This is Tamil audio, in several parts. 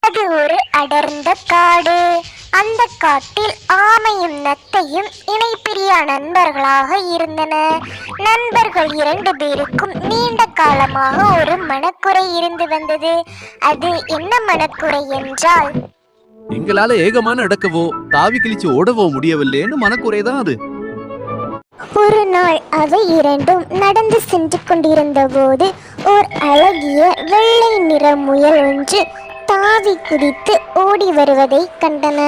அது ஒரு அடர்ந்த காடு. அந்த காட்டில் ஆமையும் நத்தையும் இணைப்பிரியா நண்பர்களாக இருந்தன. நண்பர்கள் இரண்டு பேருக்கும் நீண்ட காலமாக ஒரு மனக்குறை இருந்து வந்தது. அது என்ன மனக்குறை என்றால்? எங்களால ஏகமா நடக்கவோ தாவி கிழிச்சு ஓடவோ முடியவில்லைன்னு மனக்குறைதான் அது. ஒரு நாள் அவை இரண்டும் நடந்து சென்று கொண்டிருந்த போது ஓர் அழகிய வெள்ளை நிற முயல் ஒன்று தாவி குதித்து ஓடி வருவதை கண்டன.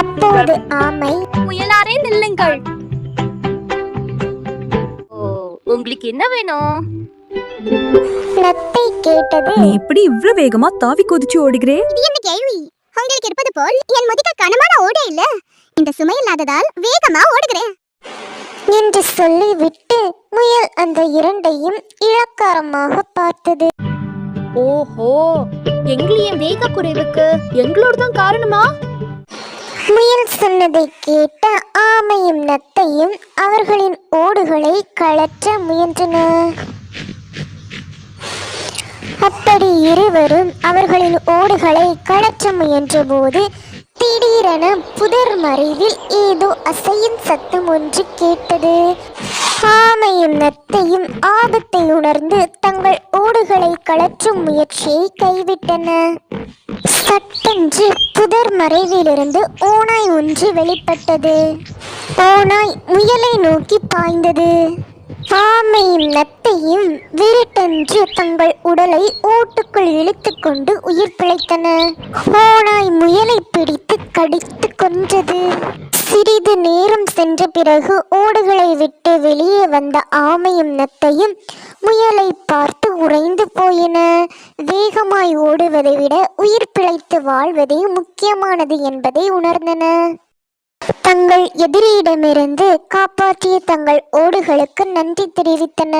அப்போது ஆமை முயலாரே நில்லுங்கள். ஓ உங்களுக்கு என்ன வேணும்? நத்தை கேட்டது நீ எப்படி இவ்ளோ வேகமா தாவி குதிச்சு ஓடுகிறே? என்ன கேள்வி உங்களுக்கு இருப்பது போல் என் முதுக கனமான ஓட இல்ல. இந்த சுமை இல்லாததால் வேகமா ஓடுகிறேன். என்று சொல்லிவிட்டு முயல் அந்த இரண்டையும் இளக்காரமாக பார்த்தது. ஓஹோ எங்களைய வேக குறைவுக்கு எங்களோட தான் காரணமா? முயல் சொன்னதை கேட்ட ஆமையும் நத்தையும் அவர்களின் ஓடுகளை கழற்ற முயன்றன அப்படி இருவரும் அவர்களின் ஓடுகளை கழற்ற முயன்றபோது திடீரென புதர் மறைவில் ஏதோ அசையும் சத்தம் ஒன்று கேட்டது. ஆமையும் நத்தையும் ஆபத்தை உணர்ந்து தங்கள் ஓடுகளை கலற்றும் முயற்சியை கைவிட்டன. சட்டென்று புதர் மறைவிலிருந்து ஓநாய் ஒன்று வெளிப்பட்டது. ஓநாய் முயலை நோக்கி பாய்ந்தது. ஆமையும் இரட்டையும் விருட்டென்று தங்கள் உடலை ஓட்டுக்குள் இழுத்துக்கொண்டு உயிர் பிழைத்தன. ஓநாய் முயலை பிடித்து கடித்து கொன்றது. சிறிது நேரம் சென்ற பிறகு ஓடுகளை விட்டு வெளியே வந்த ஆமையும் நத்தையும் முயலை பார்த்து உறைந்து போயின. வேகமாய் ஓடுவதை விட உயிர் பிழைத்து வாழ்வதே முக்கியமானது என்பதை உணர்ந்தன. தங்கள் எதிரியிடமிருந்து காப்பாற்றிய தங்கள் ஓடுகளுக்கு நன்றி தெரிவித்தன.